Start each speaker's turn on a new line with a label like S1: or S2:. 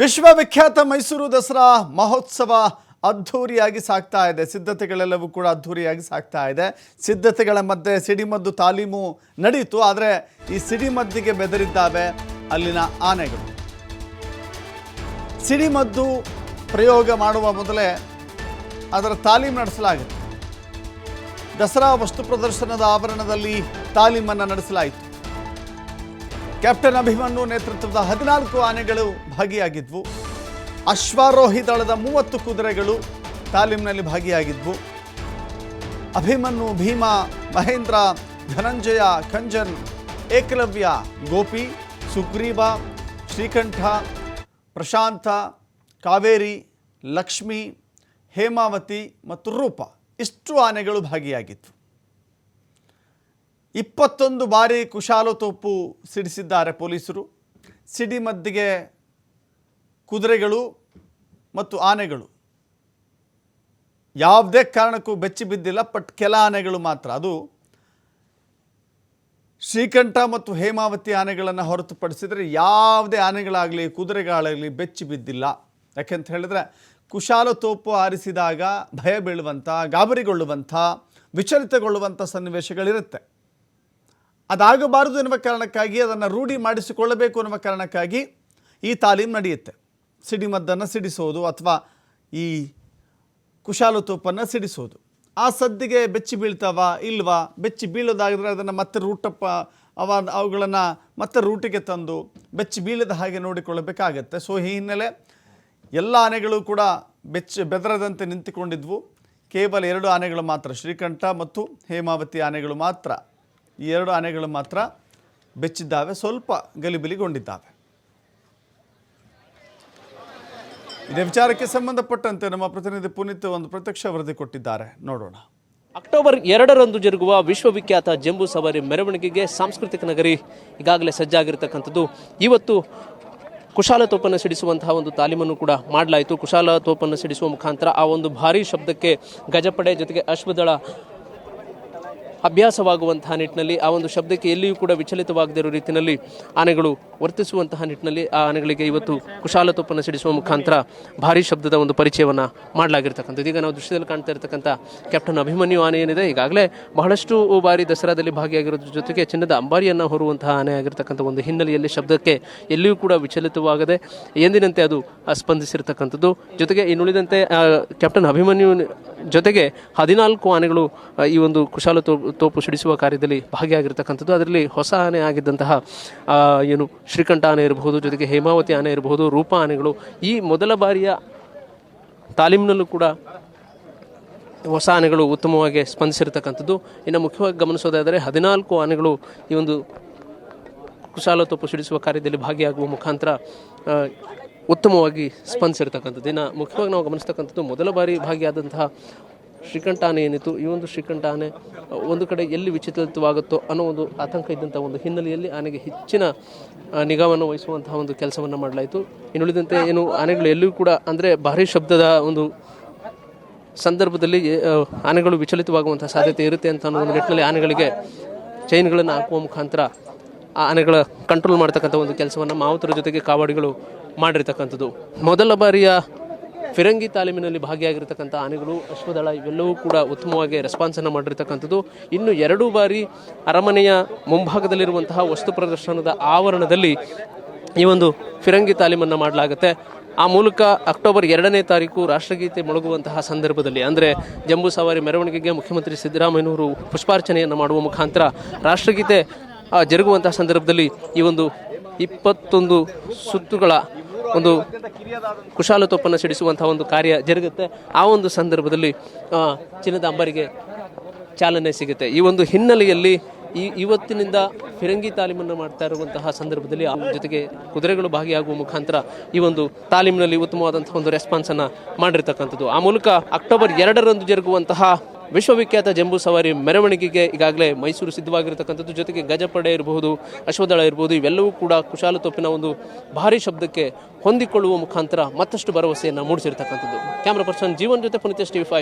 S1: ವಿಶ್ವವಿಖ್ಯಾತ ಮೈಸೂರು ದಸರಾ ಮಹೋತ್ಸವ ಅದ್ಧೂರಿಯಾಗಿ ಸಾಗ್ತಾ ಇದೆ. ಸಿದ್ಧತೆಗಳೆಲ್ಲವೂ ಕೂಡ ಅದ್ಧೂರಿಯಾಗಿ ಸಾಗ್ತಾ ಇದೆ. ಸಿದ್ಧತೆಗಳ ಮಧ್ಯೆ ಸಿಡಿಮದ್ದು ತಾಲೀಮು ನಡೆಯಿತು ಆದರೆ ಈ ಸಿಡಿಮದ್ದಿಗೆ ಬೆದರಿದ್ದಾವೆ ಅಲ್ಲಿನ ಆನೆಗಳು. ಸಿಡಿಮದ್ದು ಪ್ರಯೋಗ ಮಾಡುವ ಮೊದಲೇ ಅದರ ತಾಲೀಮು ನಡೆಸಲಾಗಿದೆ. ದಸರಾ ವಸ್ತು ಪ್ರದರ್ಶನದ ಆವರಣದಲ್ಲಿ ತಾಲೀಮನ್ನು ನಡೆಸಲಾಯಿತು. ಕ್ಯಾಪ್ಟನ್ ಅಭಿಮನ್ಯು ನೇತೃತ್ವದ ಹದಿನಾಲ್ಕು ಆನೆಗಳು ಭಾಗಿಯಾಗಿದ್ವು. ಅಶ್ವಾರೋಹಿ ದಳದ ಮೂವತ್ತು ಕುದುರೆಗಳು ತಾಲೀಮಿನಲ್ಲಿ ಭಾಗಿಯಾಗಿದ್ವು. ಅಭಿಮನ್ಯು, ಭೀಮ, ಮಹೇಂದ್ರ, ಧನಂಜಯ ಖಂಜನ್ ಏಕಲವ್ಯ, ಗೋಪಿ ಸುಗ್ರೀವ ಶ್ರೀಕಂಠ, ಪ್ರಶಾಂತ, ಕಾವೇರಿ, ಲಕ್ಷ್ಮಿ, ಹೇಮಾವತಿ ಮತ್ತು ರೂಪ ಇಷ್ಟು ಆನೆಗಳು ಭಾಗಿಯಾಗಿದ್ವು. ಇಪ್ಪತ್ತೊಂದು ಬಾರಿ ಕುಶಾಲತೋಪು ಸಿಡಿಸಿದ್ದಾರೆ ಪೊಲೀಸರು. ಸಿಡಿಮದ್ದಿಗೆ ಕುದುರೆಗಳು ಮತ್ತು ಆನೆಗಳು. ಯಾವುದೇ ಕಾರಣಕ್ಕೂ ಬೆಚ್ಚಿ ಬಿದ್ದಿಲ್ಲ, ಬಟ್ ಕೆಲ ಆನೆಗಳು ಮಾತ್ರ. ಅದು ಶ್ರೀಕಂಠ ಮತ್ತು ಹೇಮಾವತಿ ಆನೆಗಳನ್ನು ಹೊರತುಪಡಿಸಿದರೆ ಯಾವುದೇ ಆನೆಗಳಾಗಲಿ, ಕುದುರೆಗಳಾಗಲಿ ಬೆಚ್ಚಿ ಬಿದ್ದಿಲ್ಲ. ಯಾಕೆಂತ ಹೇಳಿದ್ರೆ, ಕುಶಾಲತೋಪು ಆರಿಸಿದಾಗ ಭಯ ಬೀಳುವಂಥ, ಗಾಬರಿಗೊಳ್ಳುವಂಥ, ವಿಚಲಿತಗೊಳ್ಳುವಂಥ ಸನ್ನಿವೇಶಗಳಿರುತ್ತೆ. ಅದಾಗಬಾರದು ಎನ್ನುವ ಕಾರಣಕ್ಕಾಗಿ, ಅದನ್ನು ರೂಢಿ ಮಾಡಿಸಿಕೊಳ್ಳಬೇಕು ಎನ್ನುವ ಕಾರಣಕ್ಕಾಗಿ ಈ ತಾಲೀಮ್ ನಡೆಯುತ್ತೆ. ಸಿಡಿಮದ್ದನ್ನು ಸಿಡಿಸೋದು ಅಥವಾ ಈ ಕುಶಾಲತೋಪನ್ನು ಸಿಡಿಸೋದು. ಆ ಸದ್ದಿಗೆ ಬೆಚ್ಚಿ ಬೀಳ್ತಾವ ಇಲ್ವಾ? ಬೆಚ್ಚಿ ಬೀಳೋದಾಗಿದ್ರೆ ಅದನ್ನು ಮತ್ತೆ ರೂಟಪ್ಪ, ಅವ ಅವುಗಳನ್ನು ಮತ್ತೆ ರೂಟಿಗೆ ತಂದು ಬೆಚ್ಚಿ ಬೀಳದ ಹಾಗೆ ನೋಡಿಕೊಳ್ಳಬೇಕಾಗತ್ತೆ. ಸೊ, ಈ ಹಿನ್ನೆಲೆ ಎಲ್ಲ ಆನೆಗಳು ಕೂಡ ಬೆಚ್ಚ ಬೆದರದಂತೆ ನಿಂತುಕೊಂಡಿದ್ವು. ಕೇವಲ ಎರಡು ಆನೆಗಳು ಮಾತ್ರ, ಶ್ರೀಕಂಠ ಮತ್ತು ಹೇಮಾವತಿ ಆನೆಗಳು ಮಾತ್ರ. ಈ ಎರಡು ಆನೆಗಳು ಮಾತ್ರ ಬೆಚ್ಚಿದ್ದಾವೆ, ಸ್ವಲ್ಪ ಗಲಿಬಿಲಿಗೊಂಡಿದ್ದಾವೆ. ಇದೇ ವಿಚಾರಕ್ಕೆ ಸಂಬಂಧಪಟ್ಟಂತೆ ನಮ್ಮ ಪ್ರತಿನಿಧಿ ಪುನೀತ್ ಒಂದು ಪ್ರತ್ಯಕ್ಷ ವರದಿ ಕೊಟ್ಟಿದ್ದಾರೆ. ನೋಡೋಣ.
S2: ಅಕ್ಟೋಬರ್ ಎರಡರಂದು ಜರುಗುವ ವಿಶ್ವವಿಖ್ಯಾತ ಜಂಬೂ ಸವಾರಿ ಮೆರವಣಿಗೆಗೆ ಸಾಂಸ್ಕೃತಿಕ ನಗರಿ ಈಗಾಗಲೇ ಸಜ್ಜಾಗಿರ್ತಕ್ಕಂಥದ್ದು. ಇವತ್ತು ಕುಶಾಲ ತೋಪನ್ನು ಸಿಡಿಸುವಂತಹ ಒಂದು ತಾಲೀಮನ್ನು ಕೂಡ ಮಾಡಲಾಯಿತು. ಕುಶಾಲ ತೋಪನ್ನು ಸಿಡಿಸುವ ಮುಖಾಂತರ ಆ ಒಂದು ಭಾರೀ ಶಬ್ದಕ್ಕೆ ಗಜಪಡೆ ಜೊತೆಗೆ ಅಶ್ವದಳ ಅಭ್ಯಾಸವಾಗುವಂತಹ ನಿಟ್ಟಿನಲ್ಲಿ ಆ ಒಂದು ಶಬ್ದಕ್ಕೆ ಎಲ್ಲಿಯೂ ಕೂಡ ವಿಚಲಿತವಾಗದಿರೋ ರೀತಿಯಲ್ಲಿ ಆನೆಗಳು ವರ್ತಿಸುವಂತಹ ನಿಟ್ಟಿನಲ್ಲಿ ಆ ಆನೆಗಳಿಗೆ ಇವತ್ತು ಕುಶಾಲ ತುಪ್ಪನ್ನು ಸಿಡಿಸುವ ಮುಖಾಂತರ ಭಾರಿ ಶಬ್ದದ ಒಂದು ಪರಿಚಯವನ್ನು ಮಾಡಲಾಗಿರ್ತಕ್ಕಂಥದ್ದು. ಈಗ ನಾವು ದೃಶ್ಯದಲ್ಲಿ ಕಾಣ್ತಾ ಇರತಕ್ಕಂಥ ಕ್ಯಾಪ್ಟನ್ ಅಭಿಮನ್ಯು ಆನೆ ಏನಿದೆ, ಈಗಾಗಲೇ ಬಹಳಷ್ಟು ಬಾರಿ ದಸರಾದಲ್ಲಿ ಭಾಗಿಯಾಗಿರೋದ್ರ ಜೊತೆಗೆ ಚಿನ್ನದ ಅಂಬಾರಿಯನ್ನು ಹೊರುವಂತಹ ಆನೆ ಆಗಿರ್ತಕ್ಕಂಥ ಒಂದು ಹಿನ್ನೆಲೆಯಲ್ಲಿ ಶಬ್ದಕ್ಕೆ ಎಲ್ಲಿಯೂ ಕೂಡ ವಿಚಲಿತವಾಗದೆ ಎಂದಿನಂತೆ ಅದು ಸ್ಪಂದಿಸಿರ್ತಕ್ಕಂಥದ್ದು. ಜೊತೆಗೆ ಇನ್ನುಳಿದಂತೆ ಕ್ಯಾಪ್ಟನ್ ಅಭಿಮನ್ಯು ಜೊತೆಗೆ ಹದಿನಾಲ್ಕು ಆನೆಗಳು ಈ ಒಂದು ಕುಶಾಲ ತೋಪು ಸಿಡಿಸುವ ಕಾರ್ಯದಲ್ಲಿ ಭಾಗಿಯಾಗಿರ್ತಕ್ಕಂಥದ್ದು. ಅದರಲ್ಲಿ ಹೊಸ ಆನೆ ಆಗಿದ್ದಂತಹ ಏನು ಶ್ರೀಕಂಠ ಆನೆ ಇರಬಹುದು, ಜೊತೆಗೆ ಹೇಮಾವತಿ ಆನೆ ಇರಬಹುದು, ರೂಪ ಆನೆಗಳು, ಈ ಮೊದಲ ಬಾರಿಯ ತಾಲೀಮಿನಲ್ಲೂ ಕೂಡ ಹೊಸ ಆನೆಗಳು ಉತ್ತಮವಾಗಿ ಸ್ಪಂದಿಸಿರ್ತಕ್ಕಂಥದ್ದು. ಇನ್ನು ಮುಖ್ಯವಾಗಿ ಗಮನಿಸೋದಾದರೆ ಹದಿನಾಲ್ಕು ಆನೆಗಳು ಈ ಒಂದು ಕುಶಾಲ ತೋಪು ಸಿಡಿಸುವ ಕಾರ್ಯದಲ್ಲಿ ಭಾಗಿಯಾಗುವ ಮುಖಾಂತರ ಉತ್ತಮವಾಗಿ ಸ್ಪಂದಿಸಿರ್ತಕ್ಕಂಥದ್ದು. ಇನ್ನು ಮುಖ್ಯವಾಗಿ ನಾವು ಗಮನಿಸ್ತಕ್ಕಂಥದ್ದು ಮೊದಲ ಬಾರಿ ಭಾಗಿಯಾದಂತಹ ಶ್ರೀಕಂಠ ಆನೆ ಏನಿತ್ತು? ಈ ಒಂದು ಶ್ರೀಕಂಠ ಆನೆ ಒಂದು ಕಡೆ ಎಲ್ಲಿ ವಿಚಲಿತವಾಗುತ್ತೋ ಅನ್ನೋ ಒಂದು ಆತಂಕ ಇದ್ದಂಥ ಒಂದು ಹಿನ್ನೆಲೆಯಲ್ಲಿ ಆನೆಗೆ ಹೆಚ್ಚಿನ ನಿಗಾವನ್ನು ವಹಿಸುವಂತಹ ಒಂದು ಕೆಲಸವನ್ನು ಮಾಡಲಾಯಿತು. ಇನ್ನುಳಿದಂತೆ ಏನು ಆನೆಗಳು ಎಲ್ಲೂ ಕೂಡ ಅಂದರೆ ಭಾರಿ ಶಬ್ದದ ಒಂದು ಸಂದರ್ಭದಲ್ಲಿ ಆನೆಗಳು ವಿಚಲಿತವಾಗುವಂಥ ಸಾಧ್ಯತೆ ಇರುತ್ತೆ ಅಂತ ಅನ್ನೋ ಒಂದು ನಿಟ್ಟಿನಲ್ಲಿ ಆನೆಗಳಿಗೆ ಚೈನ್ಗಳನ್ನು ಹಾಕುವ ಮುಖಾಂತರ ಆ ಆನೆಗಳ ಕಂಟ್ರೋಲ್ ಮಾಡ್ತಕ್ಕಂಥ ಒಂದು ಕೆಲಸವನ್ನು ಮಾವುತರ ಜೊತೆಗೆ ಕಾವಾಡಿಗಳು ಮಾಡಿರ್ತಕ್ಕಂಥದ್ದು. ಮೊದಲ ಬಾರಿಯ ಫಿರಂಗಿ ತಾಲೀಮಿನಲ್ಲಿ ಭಾಗಿಯಾಗಿರ್ತಕ್ಕಂಥ ಆನೆಗಳು ಅಶ್ವದಳ ಇವೆಲ್ಲವೂ ಕೂಡ ಉತ್ತಮವಾಗಿ ರೆಸ್ಪಾನ್ಸನ್ನು ಮಾಡಿರ್ತಕ್ಕಂಥದ್ದು. ಇನ್ನು ಎರಡು ಬಾರಿ ಅರಮನೆಯ ಮುಂಭಾಗದಲ್ಲಿರುವಂತಹ ವಸ್ತು ಪ್ರದರ್ಶನದ ಆವರಣದಲ್ಲಿ ಈ ಒಂದು ಫಿರಂಗಿ ತಾಲೀಮನ್ನು ಮಾಡಲಾಗುತ್ತೆ. ಆ ಮೂಲಕ ಅಕ್ಟೋಬರ್ ಎರಡನೇ ತಾರೀಕು ರಾಷ್ಟ್ರಗೀತೆ ಮೊಳಗುವಂತಹ ಸಂದರ್ಭದಲ್ಲಿ, ಅಂದರೆ ಜಂಬೂ ಸವಾರಿ ಮೆರವಣಿಗೆಗೆ ಮುಖ್ಯಮಂತ್ರಿ ಸಿದ್ದರಾಮಯ್ಯನವರು ಪುಷ್ಪಾರ್ಚನೆಯನ್ನು ಮಾಡುವ ಮುಖಾಂತರ ರಾಷ್ಟ್ರಗೀತೆ ಜರುಗುವಂತಹ ಸಂದರ್ಭದಲ್ಲಿ ಈ ಒಂದು ಇಪ್ಪತ್ತೊಂದು ಸುತ್ತುಗಳ ಒಂದು ಕುಶಾಲತೋಪನ್ನು ಸಿಡಿಸುವಂತಹ ಒಂದು ಕಾರ್ಯ ಜರುಗುತ್ತೆ. ಆ ಒಂದು ಸಂದರ್ಭದಲ್ಲಿ ಚಿನ್ನದ ಅಂಬರಿಗೆ ಚಾಲನೆ ಸಿಗುತ್ತೆ. ಈ ಒಂದು ಹಿನ್ನೆಲೆಯಲ್ಲಿ ಈ ಇವತ್ತಿನಿಂದ ಫಿರಂಗಿ ತಾಲೀಮನ್ನು ಮಾಡ್ತಾ ಇರುವಂತಹ ಸಂದರ್ಭದಲ್ಲಿ ಆ ಜೊತೆಗೆ ಕುದುರೆಗಳು ಭಾಗಿಯಾಗುವ ಮುಖಾಂತರ ಈ ಒಂದು ತಾಲೀಮಿನಲ್ಲಿ ಉತ್ತಮವಾದಂತಹ ಒಂದು ರೆಸ್ಪಾನ್ಸನ್ನು ಮಾಡಿರ್ತಕ್ಕಂಥದ್ದು. ಆ ಮೂಲಕ ಅಕ್ಟೋಬರ್ ಎರಡರಂದು ಜರುಗುವಂತಹ ವಿಶ್ವವಿಖ್ಯಾತ ಜಂಬೂ ಸವಾರಿ ಮೆರವಣಿಗೆಗೆ ಈಗಾಗಲೇ ಮೈಸೂರು ಸಿದ್ಧವಾಗಿರತಕ್ಕಂಥದ್ದು. ಜೊತೆಗೆ ಗಜಪಡೆ ಇರಬಹುದು ಅಶ್ವದಳ ಇರಬಹುದು, ಇವೆಲ್ಲವೂ ಕೂಡ ಕುಶಾಲತೋಪಿನ ಒಂದು ಭಾರಿ ಶಬ್ದಕ್ಕೆ ಹೊಂದಿಕೊಳ್ಳುವ ಮುಖಾಂತರ ಮತ್ತಷ್ಟು ಭರವಸೆಯನ್ನು ಮೂಡಿಸಿರ್ತಕ್ಕಂಥದ್ದು. ಕ್ಯಾಮ್ರಾ ಪರ್ಸನ್ ಜೀವನ್ ಜೊತೆ ಪುನೀತ್ ಟಿವಿ ಫೈವ್.